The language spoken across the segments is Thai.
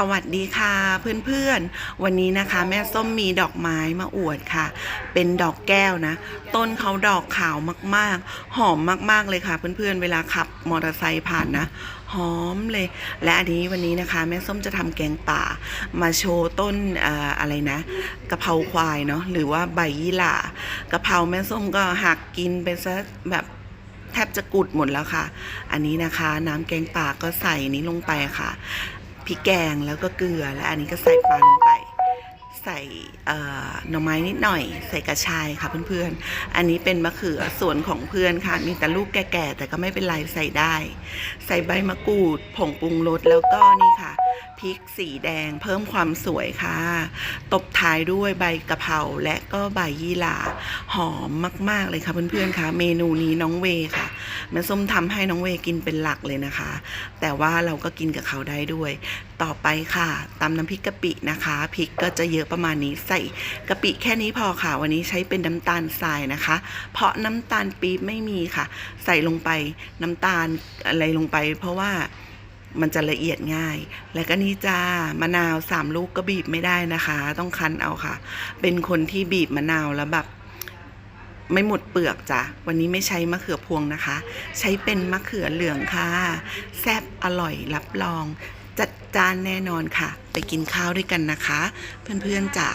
สวัสดีค่ะเพื่อนๆ วันนี้นะคะ แม่ส้มมีดอกไม้มาอวดค่ะ เป็นดอกแก้วนะ ต้นเขาดอกขาวมากๆ หอมมากๆเลยค่ะ เพื่อนๆ เวลาขับมอเตอร์ไซค์ผ่านนะหอมเลย และอันนี้วันนี้นะคะ แม่ส้มจะทำแกงป่า มาโชว์ต้นเอ่ออะไรนะกะเพราควายเนาะหรือว่าใบยี่หร่ากะเพราแม่ส้มก็หักกินไปซะแบบแทบจะกุดหมดแล้วค่ะ อันนี้นะคะ น้ำแกงป่าก็ใส่นี้ลงไปค่ะ พริกแกงแล้วก็เกลือ และอันนี้ก็ใส่ปลาลงไป ใส่หน่อไม้นิดหน่อย ใส่กระชายค่ะเพื่อนๆ อันนี้เป็นมะเขือส่วนของเพื่อนค่ะ มีแต่ลูกแก่ๆแต่ก็ไม่เป็นไรใส่ได้ ใส่ใบมะกรูดผงปรุงรสแล้วก็นี่ค่ะ พริกสีแดงเพิ่มความสวยค่ะ ตบท้ายด้วยใบกะเพราและก็ใบยี่หร่าหอมมาก ๆ เลยค่ะเพื่อนๆค่ะ เมนูนี้น้องเวค่ะแม่ส้มทำให้น้องเวกินเป็นหลักเลยนะคะ แต่ว่าเราก็กินกับเขาได้ด้วย ต่อไปค่ะตำน้ำพริกกะปินะคะพริกก็จะเยอะประมาณนี้ใส่กะปิแค่นี้พอค่ะ วันนี้ใช้เป็นน้ำตาลทรายนะคะ เพราะน้ำตาลปี๊บไม่มีค่ะ ใส่ลงไปน้ำตาลอะไรลงไป เพราะว่า มันจะละเอียดง่าย แล้วก็นี่จ้ามะนาวสามลูกก็บีบไม่ได้นะคะ ต้องคั้นเอาค่ะ เป็นคนที่บีบมะนาวแล้วแบบไม่หมดเปลือกจ้ะ วันนี้ไม่ใช้มะเขือพวงนะคะ ใช้เป็นมะเขือเหลืองค่ะ แซ่บอร่อยรับรอง จัดจานแน่นอนค่ะ ไปกินข้าวด้วยกันนะคะ เพื่อนๆจ๋า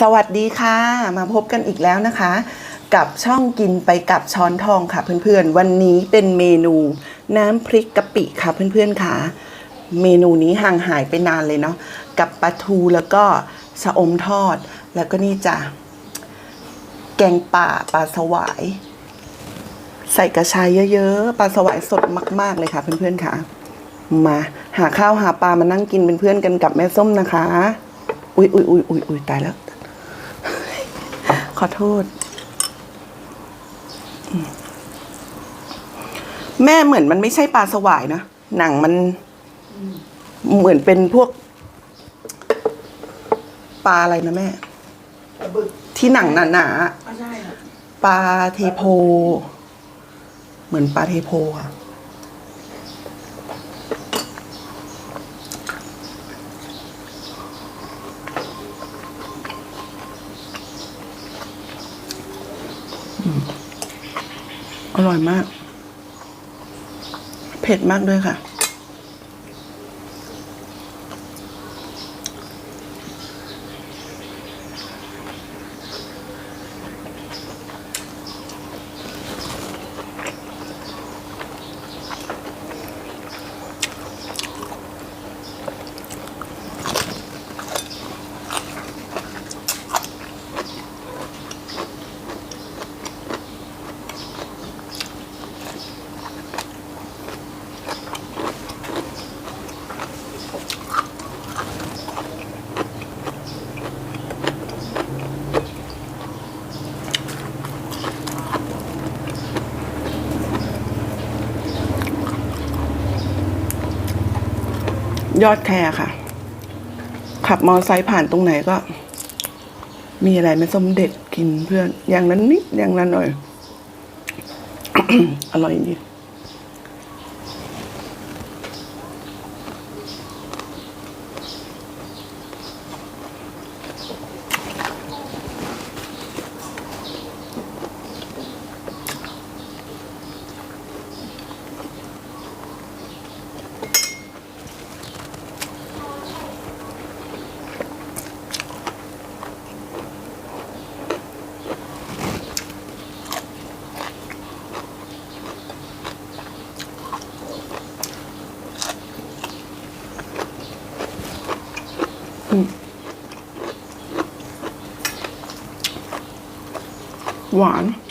สวัสดีค่ะ มาพบกันอีกแล้วนะคะ กับช่องกินไปกับช้อนทองค่ะเพื่อนๆ วันนี้เป็นเมนูน้ำพริกกะปิค่ะเพื่อนๆค่ะ เมนูนี้ห่างหายไปนานเลยเนาะกับปลาทูแล้วก็ชะอมทอด แล้วก็นี่จ้ะแกงป่าปลาสวาย ใส่กระชายเยอะๆปลาสวายสดมาก ๆเลยค่ะเพื่อนๆค่ะ มาหาข้าวหาปลามานั่งกินเป็นเพื่อนกันกับแม่ส้มนะคะ อุ๊ยอุ๊ยอุ๊ยอุ๊ยอุ๊ยตายแล้วขอโทษ แม่เหมือนมันไม่ใช่ปลาสวายนะ หนังมันเหมือนเป็นพวก ปลาอะไรนะแม่ ที่หนังหนาๆไม่ใช่ค่ะปลาเทโพ เหมือนปลาเทโพค่ะ อร่อยมาก เผ็ดมากด้วยค่ะ ยอดแคร์ค่ะ ขับมอไซค์ผ่านตรงไหนก็ มีอะไรมาส้มเด็ดกินเพื่อน อย่างนั้นนิดอย่างนั้นหน่อย อร่อยดี ห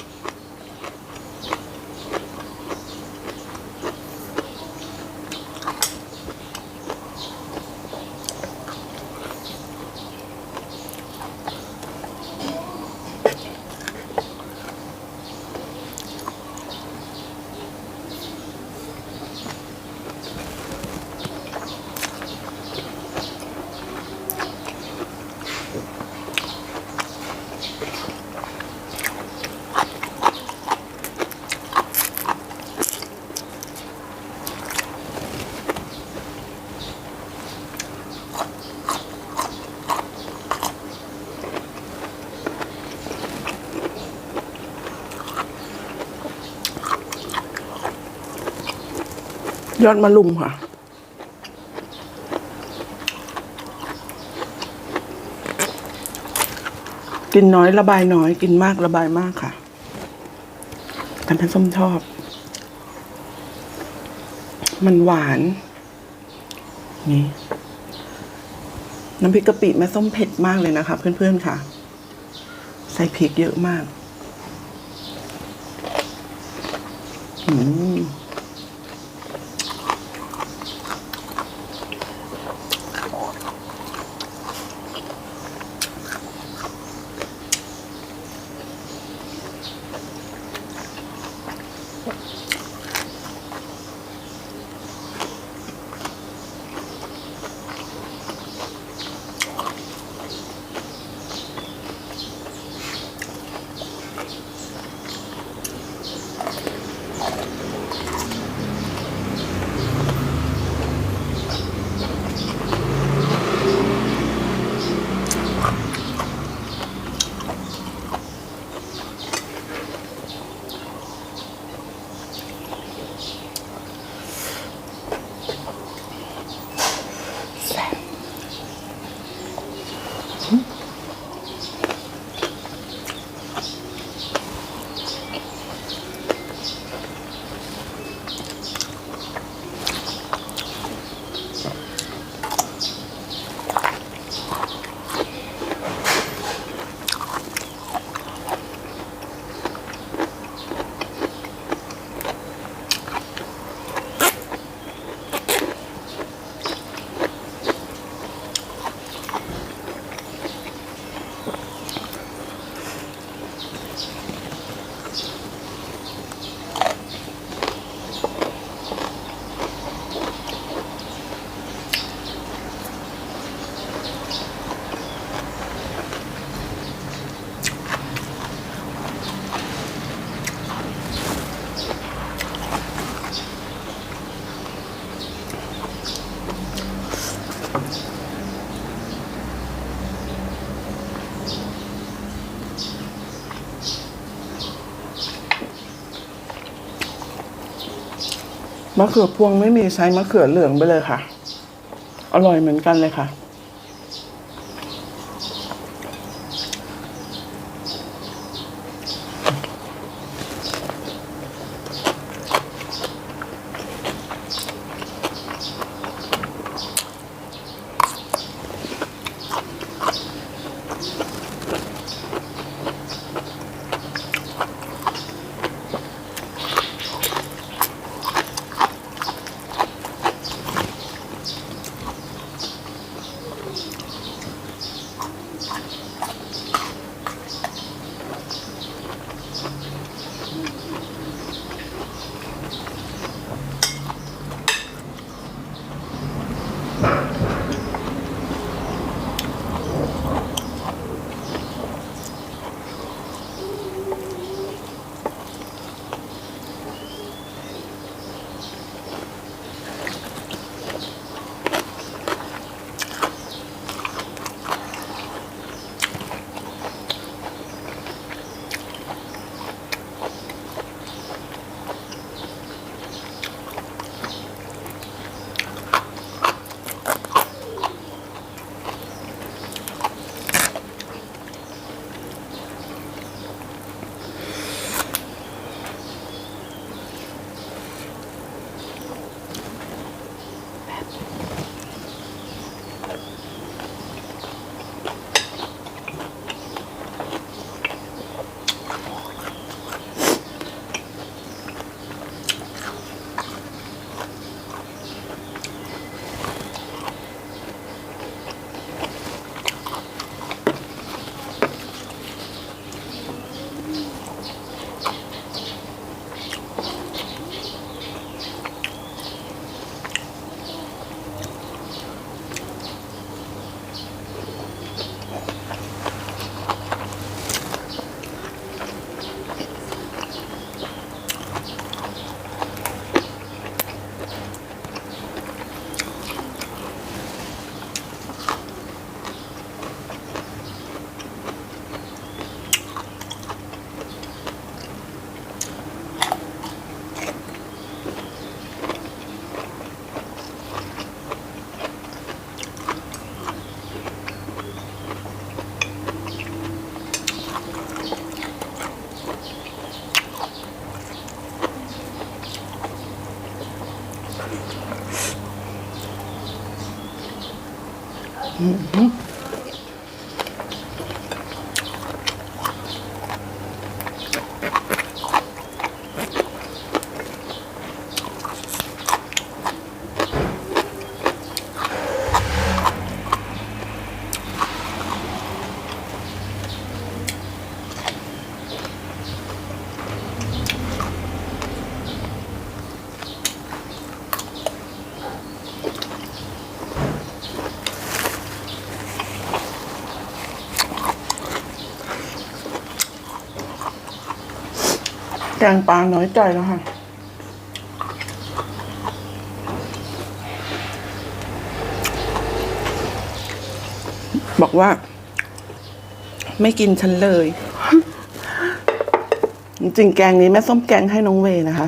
ยอดมะลุมค่ะ กินน้อยระบายน้อย กินมากระบายมากค่ะแต่แม่ส้มชอบ มันหวาน นี่ น้ำพริกกะปิแม่ส้มเผ็ดมากเลยนะคะ เพื่อนๆค่ะ ใส่พริกเยอะมาก อืม มะเขือพวงไม่มีใช้มะเขือเหลืองไปเลยค่ะ อร่อยเหมือนกันเลยค่ะ แกงปลาน้อยใจแล้วค่ะ บอกว่า ไม่กินฉันเลย จริงแกงนี้แม่ส้มแกงให้น้องเวนะคะ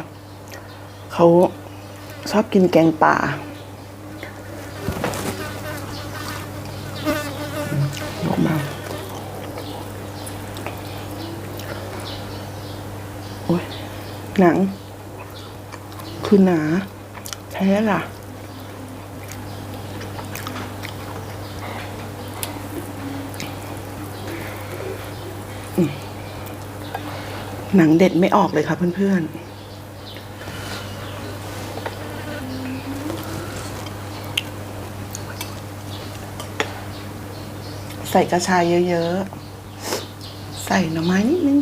เขาชอบกินแกงป่า บอกมา โอ้ย หนัง คือหนา แท้ล่ะ หนังเด็ดไม่ออกเลยค่ะเพื่อนๆใส่กระชายเยอะๆ ใส่หน่อไม้นิดนึง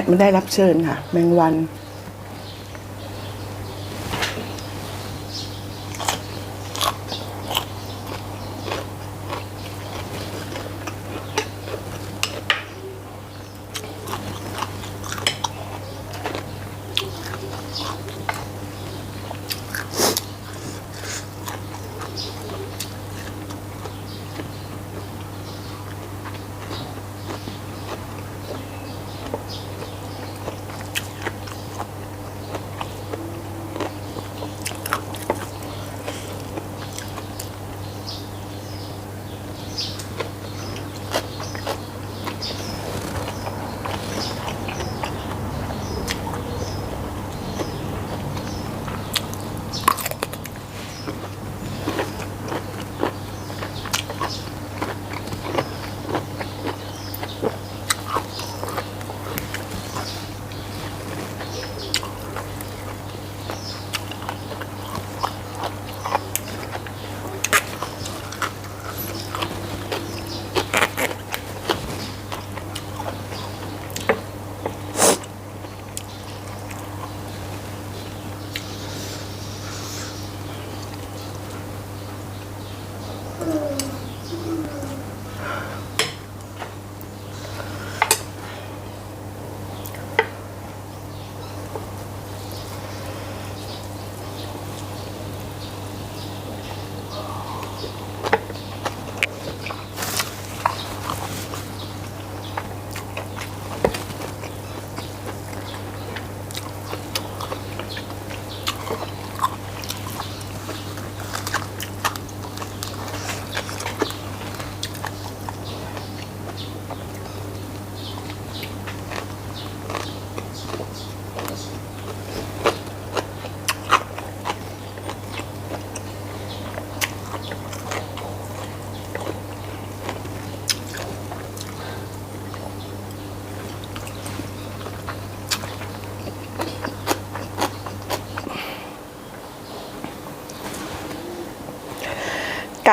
กไม่ได้รับเชิญค่ะ แมงวัน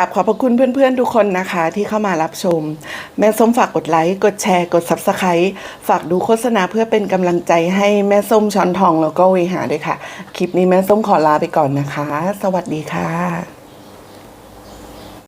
ราบขอบพระคุณเพื่อนๆ ทุกคนนะคะ ที่เข้ามารับชม แม่ส้มฝากกดไลค์ กดแชร์ กด Subscribe ฝากดูโฆษณาเพื่อเป็นกำลังใจให้แม่ส้มช้อนทองแล้วก็เวหาด้วยค่ะ คลิปนี้แม่ส้มขอลาไปก่อนนะคะ สวัสดีค่ะ